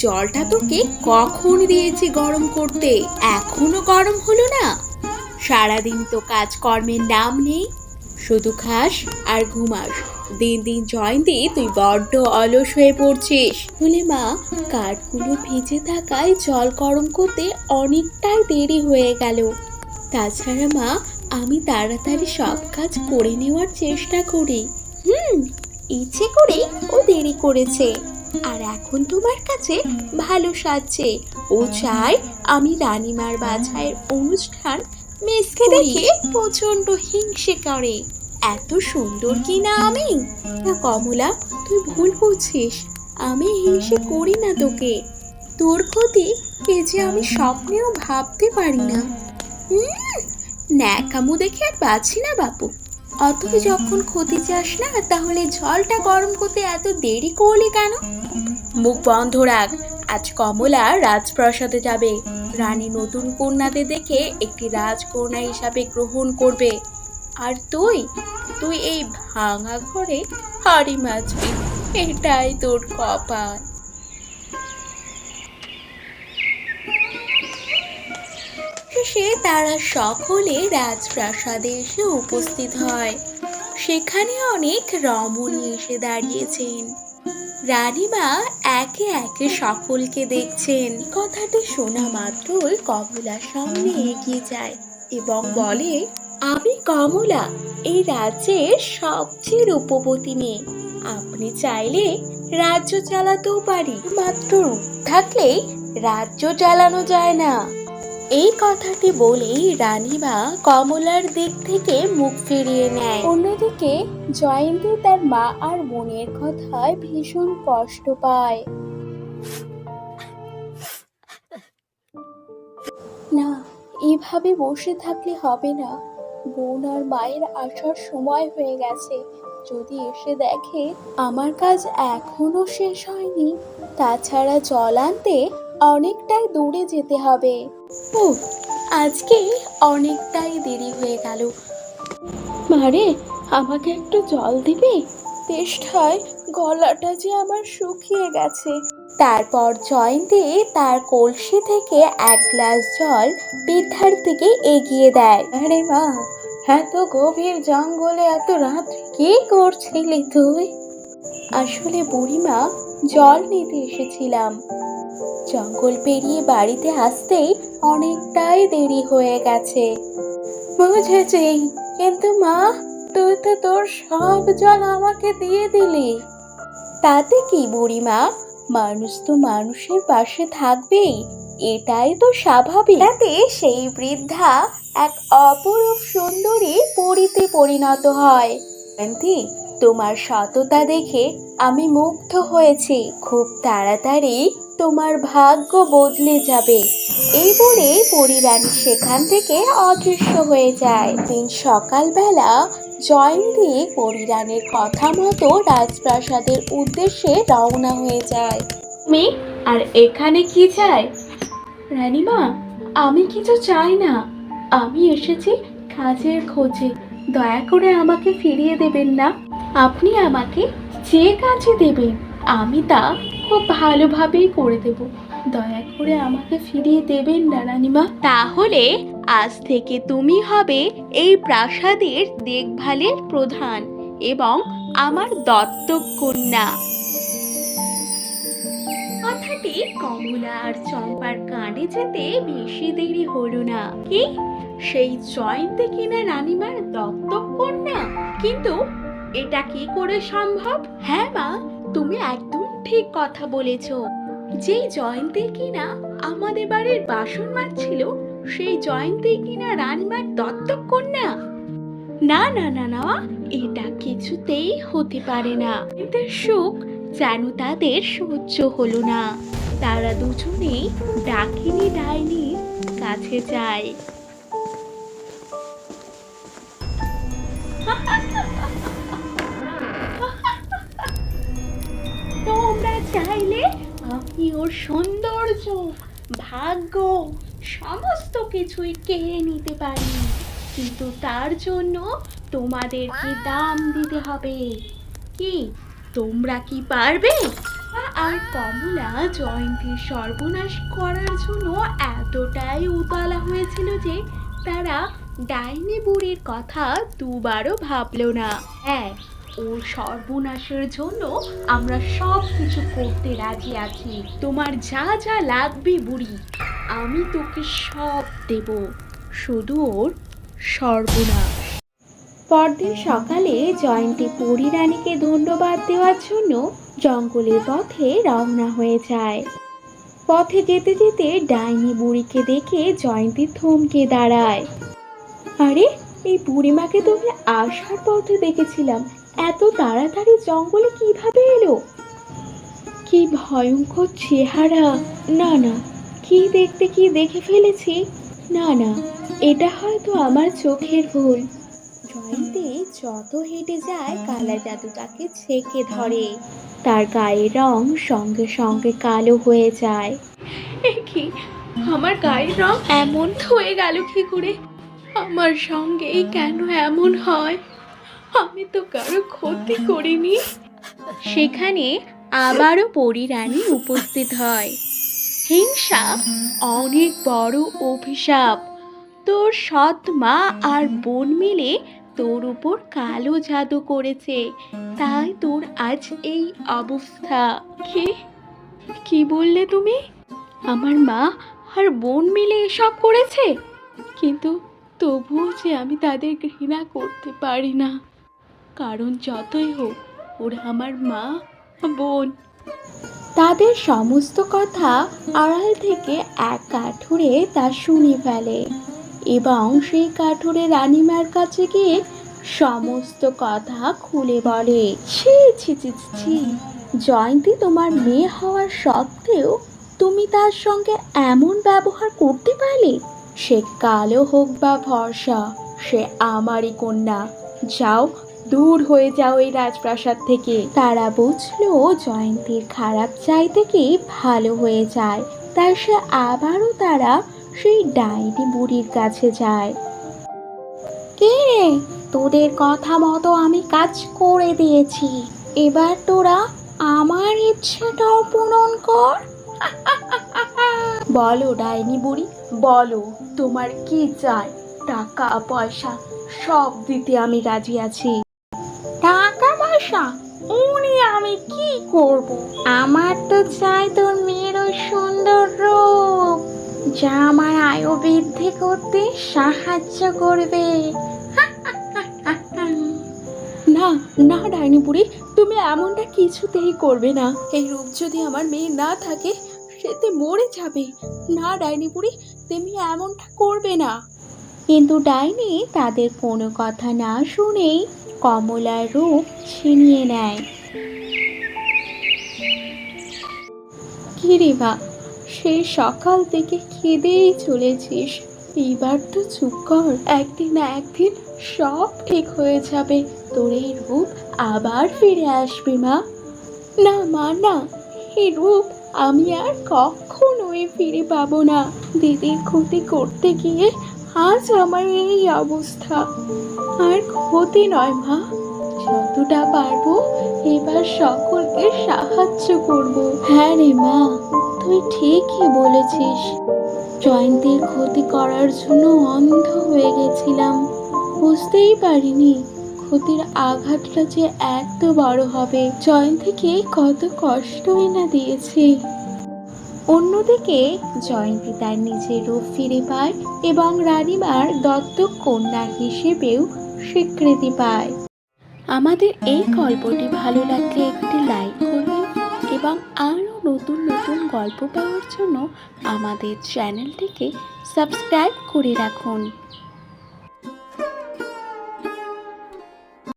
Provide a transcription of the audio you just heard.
জলটা তোকে কখন দিয়েছি গরম করতে? এখনও গরম হলো না? সারাদিন তো কাজকর্মের নাম নেই। শুধু খাস আর ঘুমাস। দিন দিন জয়ন্তী তুই বড্ড অলস হয়ে পড়ছিস। বলে মা, কাঠগুলো ভিজে থাকায় জল গরম করতে অনেকটাই দেরি হয়ে গেল। তাছাড়া মা, আমি তাড়াতাড়ি সব কাজ করে নেওয়ার চেষ্টা করি। হুম, ইচ্ছে করে ও দেরি করেছে। আর এখন তোমার কাছে ভালো সাজছে। ও চায় আমি রানীমার বাছাইয়ের অনুষ্ঠান মেসকে দেখে প্রচণ্ড হিংসে করে। এত সুন্দর কি না আমি? না কমলা তুই ভুল বুঝছিস আমি হিংসে করি না তোকে। তোর ক্ষতি কে যে আমি স্বপ্নেও ভাবতে পারি না। হুম, ন্যাকামু দেখে আর বাঁচি না বাপু। অত যখন ক্ষতি চাস না, তাহলে জলটা গরম করতে এত দেরি করলি কেন? মুখ বন্ধ রাখ। আজ কমলা রাজপ্রাসাদে যাবে। রানী নতুন কন্যাদের দেখে একটি রাজকন্যা হিসাবে গ্রহণ করবে। আর তুই? তুই এই ভাঙা ঘরে হাড়ি মাছবি এটাই তোর কপাল। শেষে তারা সকলে রাজপ্রাসাদে এসে উপস্থিত হয়। সেখানে অনেক রমণী এসে দাঁড়িয়েছেন। রানীমা একে একে সকলকে দেখছেন। কথাটি শোনা মাত্রই কমলার সামনে এগিয়ে যায় এবং বলে, আমি কমলা, এই রাজ্যের সবচেয়ে রূপবতী মেয়ে। আপনি চাইলে রাজ্য চালাতেও পারি। মাত্র থাকলেই রাজ্য চালানো যায় না। এই কথাটি বলেই রানীমা কমলার দিক থেকে মুখ ফিরিয়ে নেয়। অন্যদিকে জয়ন্তী তার মা আর বোনের কথায় ভীষণ কষ্ট পায়। না, এভাবে বসে থাকলে হবে না। বোন আর মায়ের আসার সময় হয়ে গেছে। যদি এসে দেখে, আমার কাজ এখনও শেষ হয়নি। তাছাড়া জল আনতে অনেকটাই দূরে যেতে হবে। আজকে অনেকটাই দেরি হয়ে গেল। মারে, আমাকে একটু জল দিবি? তেষ্টায় গলাটা যে আমার শুকিয়ে গেছে। তারপর জয়ন্তী তার কলসি থেকে এক গ্লাস জল বৃদ্ধার দিকে এগিয়ে দেয়। আরে মা, এত গভীর জঙ্গলে এত রাত কি করছিলি তুই? আসলে বুড়িমা জল নিতে এসেছিলাম। জঙ্গল পেরিয়ে বাড়িতে আসতেই অনেকটাই দেরি হয়ে গেছে। বুঝেছি, কিন্তু মা, তুই তো তোর সব জল আমাকে দিয়ে দিলি। তাতে কি বুড়িমা, মানুষ তো মানুষের পাশে থাকবেই, এটাই তো স্বাভাবিক। তাতে সেই বৃদ্ধা এক অপরূপ সুন্দরী পরিতে পরিণত হয়। তোমার সততা দেখে আমি মুগ্ধ হয়েছি। খুব তাড়াতাড়ি তোমার ভাগ্য বদলে যাবে। এই বলে পরিরানী সেখান থেকে অদৃশ্য হয়ে যায়। দিন সকালবেলা জয়ন্তী পরিরানের কথা মতো রাজপ্রাসাদের উদ্দেশ্যে রওনা হয়ে যায়। তুমি আর এখানে কি চাই? রানীমা, আমি কিছু চাই না। আমি এসেছি কাজের খোঁজে। দয়া করে আমাকে ফিরিয়ে দেবেন না। আপনি আমাকে যে কাজে দেবেন, আমি তা খুব ভালোভাবেই করে দেব। দয়া করে আমাকে ফিরিয়ে দেবেন না, রানীমা। তাহলে আজ থেকে তুমি হবে এই প্রাসাদের দেখভালের প্রধান এবং আমার দত্তক কন্যা। কথাটি কমলা আর চম্পার কানে যেতে বেশি দেরি হলো না। কি? সেই জয়ন্তী কিনা রানীমার দত্তক কন্যা? কিন্তু এটা কি করে সম্ভব? হ্যাঁ মা, তুমি একদম ঠিক কথা বলেছ। যেই জয়ন্তী কিনা আমাদের বাড়ির বাসন মারছিল সেই জয়ন্তী কিনা রানীমার দত্তক কন্যা। না না না না এটা কিছুতেই হতে পারে না। এদের সুখ যেন তাদের সহ্য হলো না। তারা দুজনেই ডাকিনী ডাইনির কাছে যায়। তোর সৌন্দর্য, ভাগ্য, সমস্ত কিছুই কেড়ে নিতে পারি। কিন্তু তার জন্য তোমাদেরকে দাম দিতে হবে। কি, তোমরা কি পারবে? আর কমলা জয়ন্তীর সর্বনাশ করার জন্য এতটাই উতলা হয়েছিল যে তারা ডাইনি বুড়ির কথা দুবারও ভাবলো না। হ্যাঁ ওর সর্বনাশের জন্য আমরা সব কিছু করতে রাজি আছি। তোমার যা যা লাগবে বুড়ি, আমি তোকে সব দেব। শুধু ওর সর্বনাশ। পরদিন সকালে জয়ন্তী পরী রানীকে ধন্যবাদ দেওয়ার জন্য জঙ্গলের পথে রওনা হয়ে যায়। পথে যেতে যেতে ডাইনি বুড়িকে দেখে জয়ন্তী থমকে দাঁড়ায়। আরে এই বুড়িমাকে তো আমি আসার পথে দেখেছিলাম। এত তাড়াতাড়ি জঙ্গলে কীভাবে এলো? কি ভয়ঙ্কর চেহারা। না না, কি দেখতে কি দেখে ফেলেছি? না না, এটা হয়তো আমার চোখের ভুল। জয়ন্তী যত হেঁটে যায়, কালা জাদু তাকে ছেঁকে ধরে। তার গায়ের রং সঙ্গে সঙ্গে কালো হয়ে যায়। কি? আমার গায়ের রং এমন হয়ে গেল কি করে? আমার সঙ্গেই কেন এমন হয়? আমি তো কারও ক্ষতি করিনি। সেখানে আবারও পরী রানী উপস্থিত হয়। হিংসা অনেক বড় অভিশাপ। তোর সৎ মা আর বোন মিলে তোর উপর কালো জাদু করেছে। তাই তোর আজ এই অবস্থা। কি? কি বললে তুমি? আমার মা আর বোন মিলে এসব করেছে? কিন্তু তবুও যে আমি তাদের ঘৃণা করতে পারি না। কারণ যতই হোক, ওরা আমার মা, বোন। তাদের সমস্ত কথা আড়াল থেকে এক কাঠুরে তা শুনে ফেলে এবং সেই কাঠুরে রানিমার কাছে গিয়ে সমস্ত কথা খুলে বলে, ছি ছি জয়ন্তী তোমার মেয়ে হওয়ার সত্ত্বেও তুমি তার সঙ্গে এমন ব্যবহার করতে পারলে? সে কালো হোক বা ভরসা, সে আমারই কন্যা। যাও, দূর হয়ে যাও এই রাজপ্রাসাদ থেকে। তারা বুঝলো জয়ন্তীর খারাপ চাই থেকে ভালো হয়ে যায়। তাই সে আবারও তারা সেই ডাইনি বুড়ির কাছে যায়। কে রে? তোদের কথা মতো আমি কাজ করে দিয়েছি। এবার তোরা আমার ইচ্ছাটাও পূরণ কর। বলো ডাইনি বুড়ি বলো তোমার কি চাই? টাকা পয়সা সব দিতে আমি রাজি আছি। টাকা পয়সা? উনি আমি কি করব? আমার তো চাই তোর মেয়ের ওই সুন্দর রূপ যা আমার আয়ু বৃদ্ধি করতে সাহায্য করবে। না না ডাইনি বুড়ি তুমি এমনটা কিছুতেই করবে না। এই রূপ যদি আমার মেয়ে না থাকে সেতে মরে যাবে। না ডাইনি বুড়ি তুমি এমনটা করবে না। কিন্তু ডাইনি তাদের কোনো কথা না শুনেই কমলার রূপ ছিনিয়ে নেয়। কিরে মা সেই সকাল থেকে খেদেই চলেছিস। এবার তো চুপ কর। একদিন না একদিন সব ঠিক হয়ে যাবে। তোর এই রূপ আবার ফিরে আসবে মা। না মা, না, এই রূপ আমি আর কখনোই ফিরে পাবো না। দিদির ক্ষতি করতে গিয়ে আজ আমার এই অবস্থা। আর ক্ষতি নয় মা, যতটা পারব এবার সকলকে সাহায্য করব। হ্যাঁ রে মা, তুই ঠিকই বলেছিস। জয়ন্তীর ক্ষতি করার জন্য অন্ধ হয়ে গেছিলাম। বুঝতেই পারিনি ক্ষতির আঘাতটা যে এত বড় হবে জয়ন্তীকে কত কষ্টই না দিয়েছি। অন্যদিকে, জয়ন্তী তার নিজের রূপ ফিরে পায় এবং রানীমার দত্তক কন্যা হিসেবেও স্বীকৃতি পায়। আমাদের এই গল্পটি ভালো লাগলে একটি লাইক করবেন এবং আরও নতুন নতুন গল্প পাওয়ার জন্য আমাদের চ্যানেলটিকে সাবস্ক্রাইব করে রাখুন।